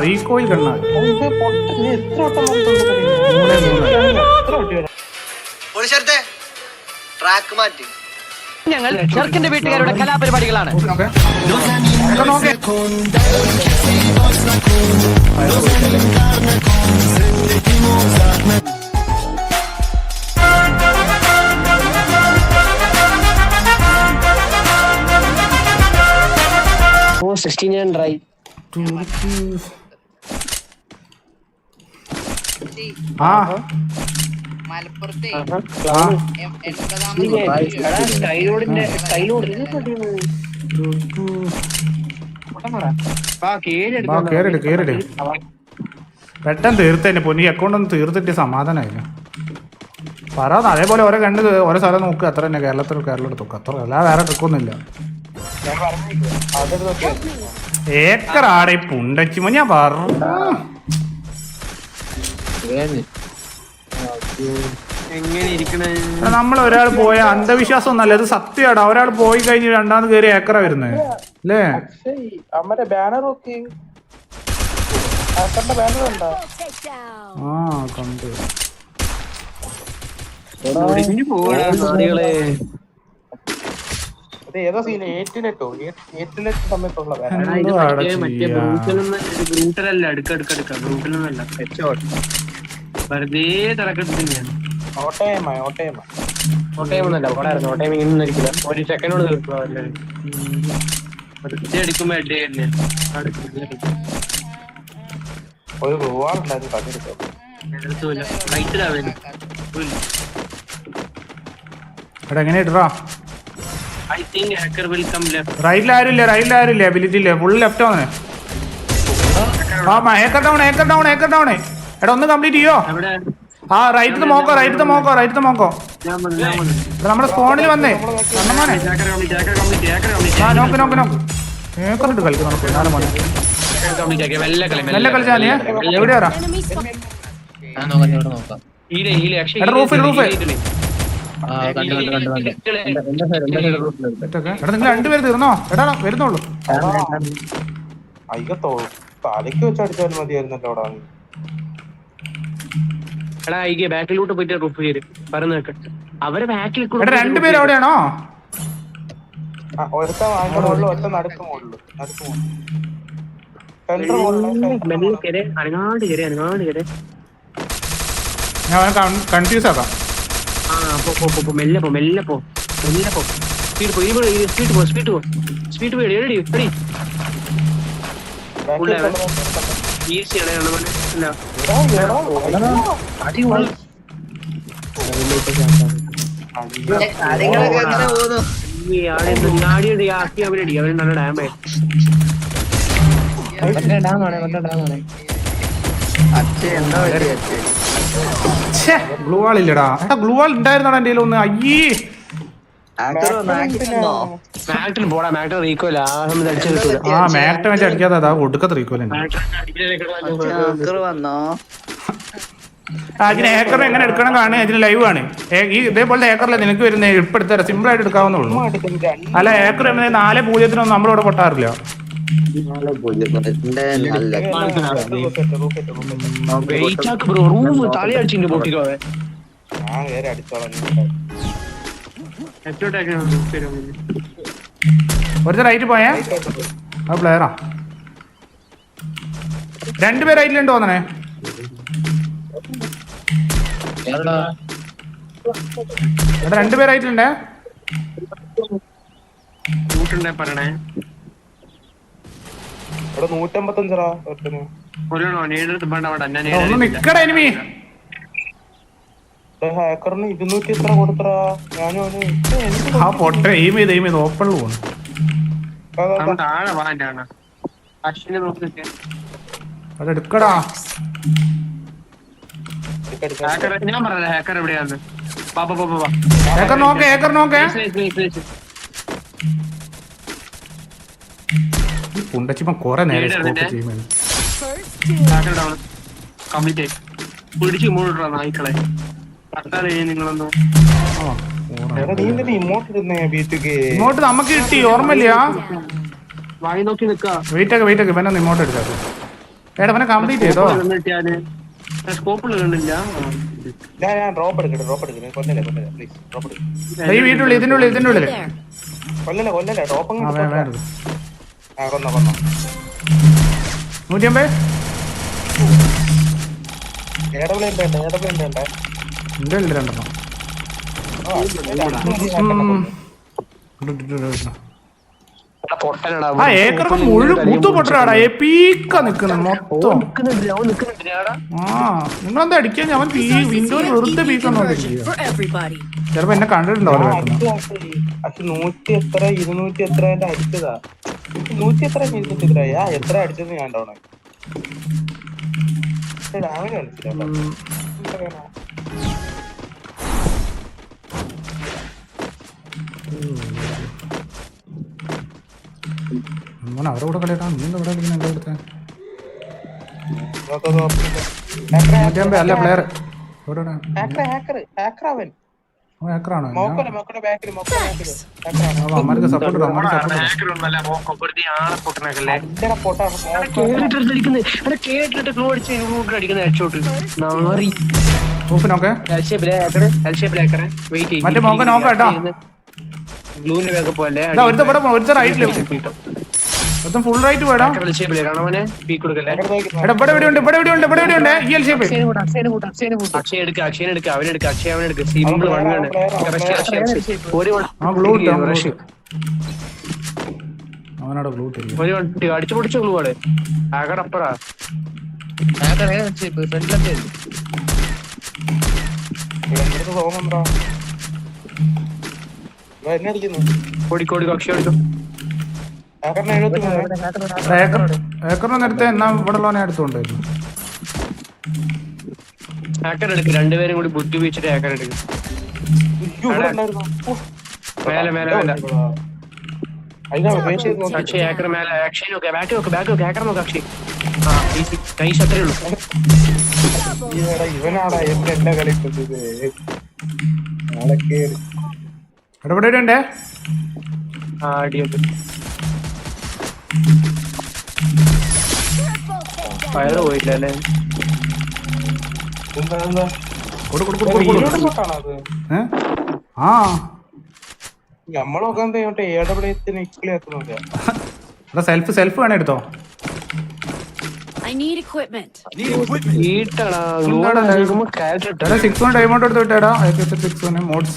Recoil കണ്ണ ഇത് പൊട്ട നീ എത്ര വട്ടം പറഞ്ഞിട്ടുണ്ട് എത്ര വട്ടി പോലീസടുത്തെ ട്രാക്ക് മാറ്റി. ഞങ്ങൾ ചെറുക്കിന്റെ വീട്ടുകാരുടെ കലാപരിപാടികളാണ്. നോക്കേ നോക്കേ. ഓ സിക്സ്റ്റീൻ ഞാൻ ട്രൈ ആ മലപ്പുറത്തെ ആ എം- എൺപതാമത് സ്കൈലോഡിന്റെ സ്കൈലോഡ് വാ പെട്ടെന്ന് തീർത്തേനെ പൊന്നി അക്കൗണ്ട് ഒന്ന് തീർത്തിട്ട് സമാധാനമായില്ല പറയാതെ അതേപോലെ ഓരോ കണ്ട് ഓരോ സ്ഥലം നോക്കുക അത്ര തന്നെ കേരളത്തിൽ കേരളത്തിൽ നോക്കുക അത്ര അല്ലാതെ വേറെ നോക്കിയാ? ഏക്കറാടെ പുണ്ടച്ചിമ ഞാൻ പറഞ്ഞു. നമ്മൾ ഒരാൾ പോയ അന്ധവിശ്വാസം ഒന്നല്ല ഇത് സത്യമാണ് ഒരാൾ പോയി കഴിഞ്ഞ് രണ്ടാമത് കയറി ഏക്കറ വരുന്നത് അല്ലേ? ആ കണ്ടു. ഏതോ സീൻ ഏറ്റിനെട്ടോ? ഏറ്റിനെട്ട് സമയത്തുള്ള മറ്റേ? ബ്രൂട്ടലല്ല അടുക്കടുക്കടുക്ക. അടുക്ക അടുക്ക ബ്രൂട്ടലൊന്നല്ല വെറുതെ ഓട്ടയമ്മ ഓട്ടയമ്മ ഒരു സെക്കൻഡോട് തീർക്കുക വെറുതെ അടിക്കുമ്പോ അടി ഒരു കണ്ടെടുത്തോ റൈറ്റിലാവേലും എങ്ങനെ ഇട്ടാ I think hacker will come left റൈറ്റിൽ ആരും ഇല്ല റൈറ്റിൽ ആരും ഇല്ല അബിലിറ്റി ഇല്ല? ഫുൾ ലെഫ്റ്റ് ആണ്. ആ hacker down hacker down hacker down എടാ ഒന്ന് കംപ്ലീറ്റ് ചെയ്യോ? ആ റൈറ്റ് മോക്കോ റൈറ്റ് മോക്കോ റൈറ്റ് മോക്കോ. നമ്മുടെ സ്പോണിൽ വന്നേ. കംപ്ലീറ്റ് ആ നോക്ക് നോക്ക് നോക്ക്. ഏക്കർ കളിക്കും നമുക്ക് നാല് മോനെ. നല്ല കളിച്ചാലേ നോക്കാം ഹീലെ ഹീലെ അക്ഷയ് എടാ, റൂഫ്, റൂഫ്. ആ കണ്ടു കണ്ടു കണ്ടു കണ്ടു. എന്റെ എന്റെ സൈഡ് എന്റെ സൈഡ് റൂട്ടിലുണ്ട് സെറ്റൊക്കെ എടാ നിങ്ങൾ രണ്ടുപേര് തീർന്നോ? എടാ വരുന്നുള്ളൂ. അയ്യോ തലയ്ക്ക് വെച്ച് അടിച്ചാലും മതിയായിരുന്നല്ലോ അവിടെ എടാ ഈ ബാക്കിലോട്ട് പോയിട്ട് റൂഫ് ചെയ്ത്. പറഞ്ഞു നിൽക്ക അവരെ ബാക്കിൽ കൂടെ രണ്ടുപേരും അവിടെയാണോ? ഒരുത്ത വാങ്ങുള്ളൂ ഒറ്റ നടുക്ക് മുകളിൽ നടുക്ക് അനങ്ങാണ്ട് കയറി അനങ്ങാണ്ട് കയറി ഞാൻ കൺഫ്യൂസ് ആക്കാം. ആ പോ പോ പോ, മെല്ലെ പോ മെല്ലെ പോ മെല്ലെ പോ. സ്പീഡ് പോ സ്പീഡ് പോ സ്പീഡ് പോ സ്പീഡ് പോ. എടി എടി എടി. ഈസി കാര്യങ്ങളൊക്കെ എങ്ങനെ പോകുന്നു ഗ്ലൂ വാൾ ഇല്ലടാ ഗ്ലൂ വാൾ ഉണ്ടായിരുന്നോടാ എന്റെ ഒന്ന് അയ്യേ. പോടാ മാക്ടർ റീക്കോല ആ സമയത്ത് അടിച്ചു കിട്ടൂല ആ മാക്ട വെച്ച് അടിക്കാതെ അതാ ഒടുക്കത്ത് റീക്കോലെ ആക്ടർ വന്നോ? അതിന് ഏക്കർ എങ്ങനെ എടുക്കണം കാണുക? അതിന് ലൈവ് ആണ്. ഈ ഇതേപോലത്തെ ഏക്കറിലെ നിനക്ക് വരുന്ന? ഇപ്പൊ എടുത്തരാ സിമ്പിൾ ആയിട്ട് എടുക്കാവുന്നുള്ളൂ അല്ല ഏക്കർ നാല് പൂജ്യത്തിനൊന്നും നമ്മളിവിടെ പൊട്ടാറില്ല ബ്രോ റൂം പൊട്ടിക്കോ ഞാൻ കയറി അടിച്ചോളാം. ഒരു റൈറ്റ് പോയേ? ആ പ്ലെയറാ രണ്ടുപേർ റൈറ്റിലുണ്ട് തോന്നണേ? എടാ രണ്ടുപേർ റൈറ്റിലുണ്ടേ കൂട്ടുണ്ടേ പറയണേ. നൂറ്റമ്പത്തഞ്ചറാ എടാ, ഒന്ന് നിക്കട എനിമി ഹാക്കറിന് ഇരുന്നൂറ്റി എത്ര കൊടുത്തറാ ഞാനും അവന് ആ പൊട്ട എയിം ചെയ്ത് എയിം ചെയ്ത് ഓപ്പണിൽ. നമ്മൾ താഴെ വാണ്ടാണ് അശ്വിനെ നോക്കിട്ട് അത് എടുക്കടാ. ഇതൊക്കെ ഹാക്കർ ഞാൻ പറഞ്ഞ ഹാക്കർ എവിടെയാണ് ഹാക്കർ നോക്കേ ഏക്കർ നോക്കേ. പുണ്ടച്ചിപ്പ കൊറേ നേരം സ്കോപ്പ് ചെയ്യുന്നത് ഹാക്കർ ഡൗൺ കംപ്ലീറ്റ് പിടിച്ച് മൂടിട്ടാ നായ്ക്കളെ. ഇങ്ങോട്ട് നമുക്ക് കിട്ടി ഓർമ്മയില്ല? വെയിറ്റ് ഒക്കെ വെയിറ്റ് ഒക്കെ ഇവനെ ഇങ്ങോട്ട് എടുക്കാം. എടവനെ കംപ്ലീറ്റ് ചെയ്തോ? ഈ വീട്ടിനുള്ളിൽ ഇതിന്റെ ഉള്ളിൽ ഇതിന്റെ ഉള്ളിൽ നൂറ്റി അമ്പത് എന്റെ ഉള്ളിൽ രണ്ടെണ്ണം ആ, ഏക്കർക്ക് മുഴുവൻ മുത്തു പൊട്ടറാടാ ഏപ്പീക്ക നിക്കുന്നത് മൊത്തം. ആ നിങ്ങളെന്താ അടിക്കാൻ അവൻ വിൻഡോയിൽ വെറുതെ everybody. ചിലപ്പോ എന്നെ അത് നൂറ്റി എത്ര ഇരുന്നൂറ്റി എത്ര അടിച്ചതാ. നൂറ്റി എത്ര ഇരുന്നൂറ്റി എത്ര എത്ര അടിച്ചത് ഞാൻ ഡൗണ് ഡാമേജ് കളിച്ചില്ല മോനെ അവരുടെ കൂടെ കളിയാട്ടാ നീ ഇവിടെ കളിക്കുന്ന എന്റെ അടുത്ത് അല്ല പ്ലെയർ അമ്മയ്ക്ക് സപ്പോർട്ട് സപ്പോർട്ട് മറ്റേ മോക്ക നോക്കാം കേട്ടോ. വേഗം പോലെ ഒരുത്ത ഇവിടെ ഒരുത്ത റൈറ്റിൽ ഒരുത്തൻ ഫുൾ റൈറ്റ് പോയടാ. എടാ ഇവിടെ ഉണ്ട് ഇവിടെ ഇവിടെ ഉണ്ട് ഇവിടെ ഉണ്ട് ഈ എൽ ഷേപ്പ് അക്ഷയ എടുക്ക അക്ഷയൻ എടുക്ക അവനെടുക്ക അക്ഷയ സിമ്പിൾ വണ്ണാണ് ഒരു അവനോട് ഗ്ലൂ ഒരു വണ്ടി അടിച്ചു പൊടിച്ച ഗ്ലൂ ആണ് ആകടപ്പറാ ഫ്രണ്ടിലൊക്കെ എന്നെ എഴുപത്തി മൂന്ന്. ഏക്കർ ഏക്കറിന് നേരത്തെ എന്നാ ഇവിടെ ഉള്ളവനെ എടുത്തോണ്ടായിരുന്നു ഹാക്കർ എടുക്കും രണ്ടുപേരും കൂടി ബുദ്ധി ഉപയോഗിച്ചിട്ട് ഹാക്കർ എടുക്കും? മേലെ മേലെ മേലെ. അക്ഷയ് ഹാക്കർ മേലെ. അക്ഷയ് നോക്ക് ബാക്ക് നോക്ക് ബാക്ക് നോക്ക് ഹാക്കർ നോക്ക് അക്ഷയ് ആ നൈസ് അത്രേ ഉള്ളൂ. ഇവനാടാ എന്റെ എല്ലാ കളി ഇവിടെ എവിടെ ഉണ്ടേ. ഫയർ പോയില്ല അല്ലേ? ആ. സെൽഫ് സെൽഫ് വേണേ എടുത്തോ? സിക്സ് ഡയമണ്ട് എടുത്ത് വിട്ടേടാ. സിക്സ് വൺ മോഡ്സ്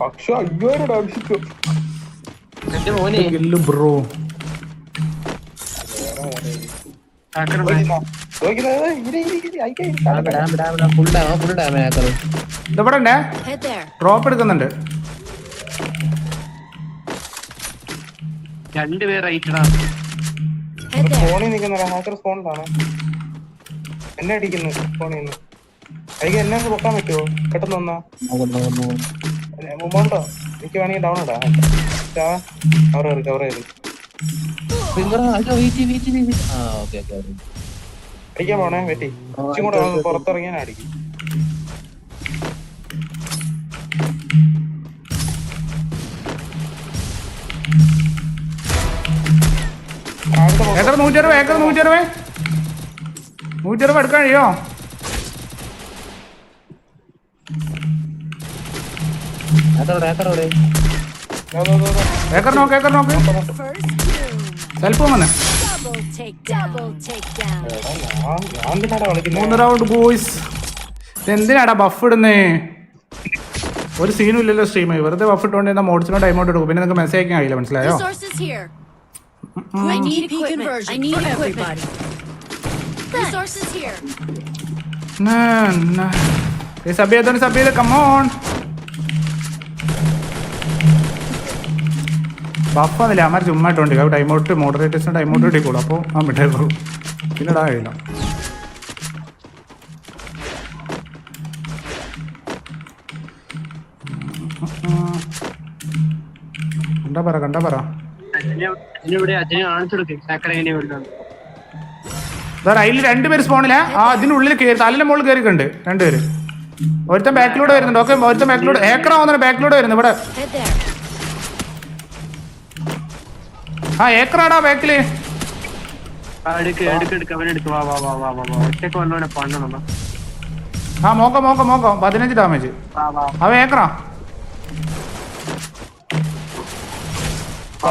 പക്ഷെ ബ്രോ. ഇതെവിടെ. ഡ്രോപ്പ് എടുക്കുന്നുണ്ട്. രണ്ടുപേർ ഫോണിൽ നിൽക്കുന്ന ഹാക്കർ ഫോണിലാണ് എന്നെ അടിക്കുന്നു ഫോണിൽ നിന്ന്. അയ്യോ എന്നെ ഒന്ന് പൊക്കാൻ പറ്റുമോ? പെട്ടെന്ന് വന്നോ. മുമ്പോട്ടോ എനിക്ക് വേണമെങ്കിൽ ഡൗൺ ഇടാ കവർ കയറി കവർ കയറി ആ ഓക്കെ ഓക്കെ അടിക്കാൻ പോണേ വെട്ടി ഇച്ചും കൂടെ പുറത്തിറങ്ങിയാൽ അടിക്കും. എത്ര നൂറ്റി അറുപത് എത്ര നൂറ്റി അറുപത് നൂറ്റി അറുപത് എടുക്കാൻ കഴിയോ ഏക്കർ നോക്ക് ഏക്കർ നോക്ക്. സെൽഫ് വന്നെ. മൂന്ന് റൗണ്ട് ബോയ്സ് എന്തിനാടാ ബഫ് ഇടുന്നേ? ഒരു സീനും ഇല്ലല്ലോ സ്ട്രീം വെറുതെ ബഫ് ഇട്ടുകൊണ്ട് മോഡ്സിനോ ഔട്ട് എടുക്കും. പിന്നെ നിങ്ങൾക്ക് മെസ്സേജ് അയക്കാൻ കഴിയില്ല മനസ്സിലായോ? Resources here. കമോൺ. ബഫ് വന്നില്ല അമ്മ ചുമ്മാ ഇട്ടോണ്ട് ടൈം ഔട്ട് മോഡറേറ്റേഴ്സിന് ടൈം ഔട്ട് കിട്ടിക്കോളൂ അപ്പോൾ ആ വിട്ടേക്കോളൂ പിന്നെ ഇടാൻ കഴിയില്ല കണ്ടാ പറ കണ്ടാ പറ. അതിൽ രണ്ടുപേര് സ്പോണില്ല ആ അതിനുള്ളിൽ കയറി തലന്റെ മുകളിൽ കയറിയിട്ടുണ്ട് രണ്ടുപേര് ഒരുത്തൻ ബാക്കിലൂടെ വരുന്നുണ്ട്. ഓക്കെ ഒരുത്തൻ ബാക്കിലൂടെ ഏക്കറാവുന്ന ബാക്കിലൂടെ വരുന്നു ഇവിടെ. ആ ഏക്കറാടാ ബാക്കിൽ. ആ, മോക്ക മോക്ക മോക്ക അവനെടുക്ക് വാ വാ വാ വാ വാ വാ. ഒറ്റയ്ക്ക് വന്നവനെ പണ്ണണം ആ മോക്കം മോക്കം മോക്കം. പതിനഞ്ച് ഡാമേജ് വാ വാ. അവ ഏക്കറാ.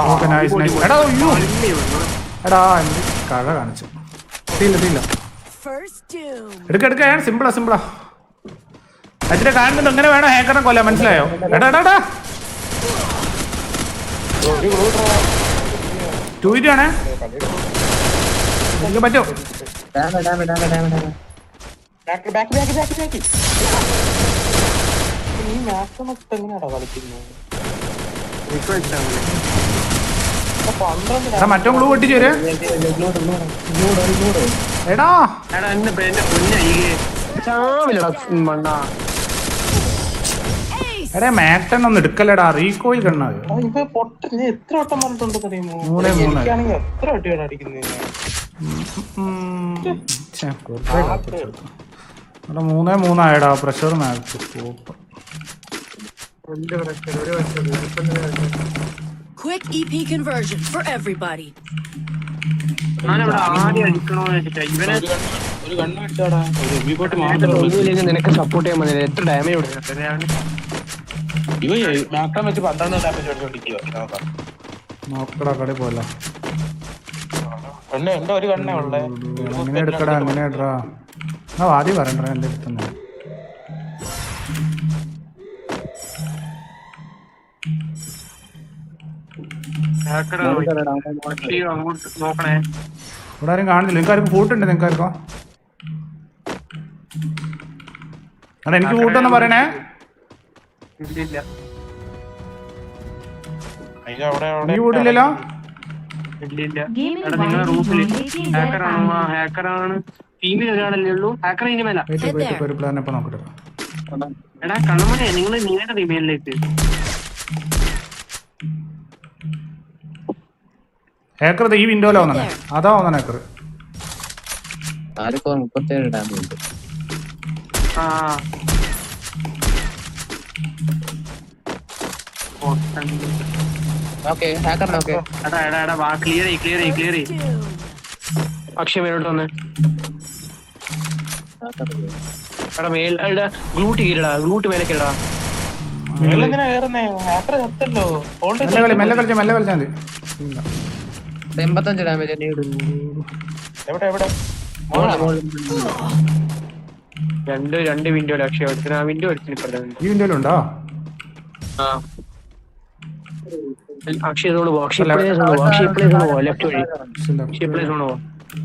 ഓക്കെ നൈസ് നൈസ് എടാ അയ്യോ. എടാ എന്ത് കഴ കാണിച്ചു. തീല്ല തീല്ല First doom. എടുക്ക എടുക്ക സിമ്പിളാ സിമ്പിളാ അതിന്റെ കാണുന്നുണ്ട് എങ്ങനെ വേണം ഹേക്കറിനെ കൊല്ലാൻ? മനസ്സിലായോ? എടാ എടാ എടാ. ടു ഇറ്റ് ആണേ എനിക്ക് പറ്റും കളിക്കുന്നത് മറ്റോ ഗ്ലൂ പൊട്ടിച്ചു വരെ. എടാ. എടാ എന്റെ ചാവിലടാ മണ്ണാ. എടാ മാക്ടൺ ഒന്ന് എടുക്കല്ലടാ റീകോയിൽ കണ്ണത് ഇപ്പൊ പൊട്ട ഞാൻ എത്ര വട്ടം പറഞ്ഞിട്ടുണ്ട് അറിയുമോ മൂന്നേ മൂന്ന്. എനിക്കാണെങ്കിൽ എത്ര വട്ടിയാണ് അടിക്കുന്നത് എടാ മൂന്നേ മൂന്നായടാ പ്രഷർ മാക്സ് എന്റെ പ്രശ്നം ഒരു പ്രശ്നം Quick EP conversion for everybody. ഞാനവിടെ ആദ്യം അടിക്കണോന്ന് വെച്ചിട്ടാ ഇവനെ ഒരു കണ്ണ് വെച്ചാടാ ഒരു വിബോട്ട് നേരത്തെ ഒന്നുമില്ലെങ്കിൽ നിനക്ക് സപ്പോർട്ട് ചെയ്യാൻ മതി എത്ര ഡാമേജ് ഞാൻ ഇവ മാക്കം വെച്ച് പന്ത്രണ്ട് ഡാമേജ് അടിച്ചോണ്ടിരിക്കുക നോക്കടാ കടയിൽ എന്നെ എന്റെ ഒരു കണ്ണേ ഉള്ളേ. അങ്ങനെ എടുക്കടാ അങ്ങനെ ഇടറാ ആ ആദ്യം പറയണ്ട എന്റെ അടുത്ത് നോക്കണേ. ഇവിടെ ആരും കാണുന്നില്ല നിങ്ങൾക്ക് ആർക്കും കൂട്ടുണ്ട് നിങ്ങൾക്ക് ആർക്കോ എനിക്ക് കൂട്ടെന്ന് പറയണേ. ഇല്ലില്ല. ഒരു പ്ലാൻ ഇപ്പൊ നോക്കട്ടെ. എടാ കണ്ണമണേ നിങ്ങൾ നിങ്ങളുടെ ടീമിലേക്ക് ഹേക്കർ ഈ വിൻഡോയിലാ വന്നെ. അതാ വന്നെ ഹാക്കർ ആർക്കോ മുപ്പത്തേഴ് ഡാമ ആ. ഓക്കെ ഹാക്കർ ഓക്കെ എടാ എടാ എടാ വാ ക്ലിയർ ചെയ്യ് ക്ലിയർ ചെയ്യ് ക്ലിയർ ചെയ്യ്. അക്ഷയ മേലോട്ട് വന്ന്. എടാ മേൽ എടാ ഗ്ലൂട്ട് കീരടാ ഗ്ലൂട്ട് മേലെ കീരടാ നിങ്ങളെന്തിനാ കയറുന്നേ? ഹാക്കർ ചത്തല്ലോ ഹോൾഡ് മെല്ലെ കളി മെല്ലെ കളിച്ചാ മെല്ലെ കളിച്ചാൽ മതി. എൺപത്തഞ്ച് ഡാമേജ് തന്നെ ഇടും എവിടെ എവിടെ? രണ്ട് രണ്ട് വിൻഡോ അക്ഷയ. എടുത്തിന് ആ വിൻഡോ എടുത്തിന് ഈ വിൻഡോയിലുണ്ടോ ആ. അക്ഷയ സോണ് പോ അക്ഷയ പ്ലേ സോണ് പോ അക്ഷയ പ്ലേ പോ ലെഫ്റ്റ് വഴി. അക്ഷയ പ്ലേ സോണ് പോ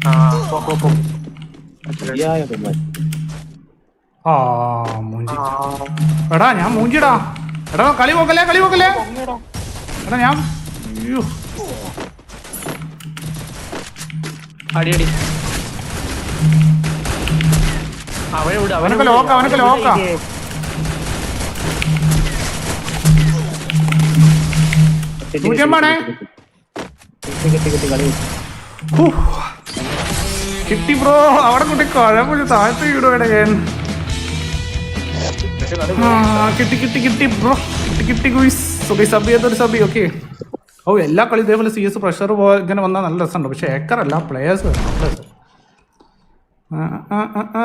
ആ പോ പോ പോ. ആ മൂഞ്ചി. എടാ ഞാൻ മൂഞ്ചിടാ. എടാ കളി പോക്കല്ലേ കളി പോക്കല്ലേ? എടാ ഞാൻ അടി അടി. അവനെ ലോക്ക അവനൊക്കെ ലോക്ക. കിട്ടി ബ്രോ. അവിടെ കൂട്ടി കുഴപ്പമില്ല താഴത്തെ വീടുവേടെ ഞാൻ. കിട്ടി കിട്ടി കിട്ടി ബ്രോ. കിട്ടി കിട്ടി ഗുയിസ് സബ് ചെയ്തൊരു സബ് ഓക്കെ ഓ എല്ലാ കളി ഇതേപോലെ സി എസ് പ്രഷർ പോ ഇങ്ങനെ വന്നാൽ നല്ല രസമുണ്ട്. പക്ഷെ ഏക്കറല്ല പ്ലേയേഴ്സ് ആ ആ ആ ആ.